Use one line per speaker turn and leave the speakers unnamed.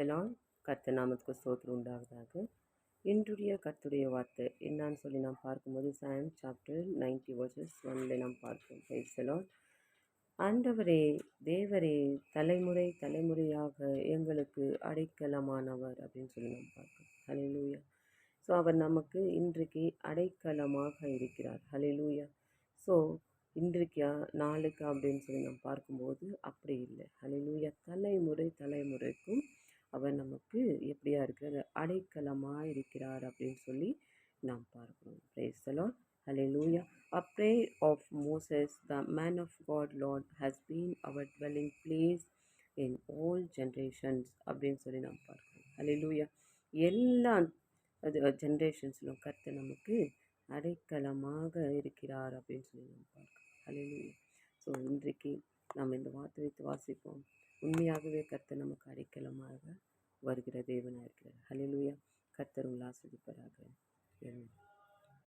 பிரைஸ்தலான் கர்த்த நாமத்துக்கு ஸ்தோத்திரம் உண்டாவதாக. இன்றுடைய கர்த்துடைய வார்த்தை என்னான்னு சொல்லி நாம் பார்க்கும்போது சாம் சாப்டர் நைன்டி வர்சஸ் ஒன்ல நாம் பார்ப்போம். பிரைஸ்தலான் ஆண்டவரே தேவரே தலைமுறை தலைமுறையாக எங்களுக்கு அடைக்கலமானவர் அப்படின்னு சொல்லி நாம் பார்க்கணும் ஹலிலூயா ஸோ அவர் நமக்கு இன்றைக்கு அடைக்கலமாக இருக்கிறார். ஹலிலூயா ஸோ இன்றைக்கா நாளுக்கு அப்படின்னு சொல்லி நாம் பார்க்கும்போது அப்படி இல்லை. ஹலிலூயா தலைமுறை தலைமுறைக்கும் எப்படியா இருக்கிறது அடைக்கலமாக இருக்கிறார் அப்படின்னு சொல்லி நாம் பார்க்கிறோம். Praise the lord. Hallelujah. A prayer of moses the man of god lord has been our dwelling place in all generations அப்படின்னு சொல்லி நாம் பார்க்கிறோம். லூயா எல்லா அது ஜென்ரேஷன்ஸ்லும் கற்று நமக்கு அடைக்கலமாக இருக்கிறார் அப்படின்னு சொல்லி நாம் பார்க்கிறோம். லூயா ஸோ இன்றைக்கு நாம் இந்த வார்த்தை வைத்து வாசிப்போம். உண்மையாகவே கற்று நமக்கு அடைக்கலமாக வருகிற தேவனாக இருக்கிறார் ஹலிலூயா கர்த்தர் உங்களை ஆஸ்வதிப்பராக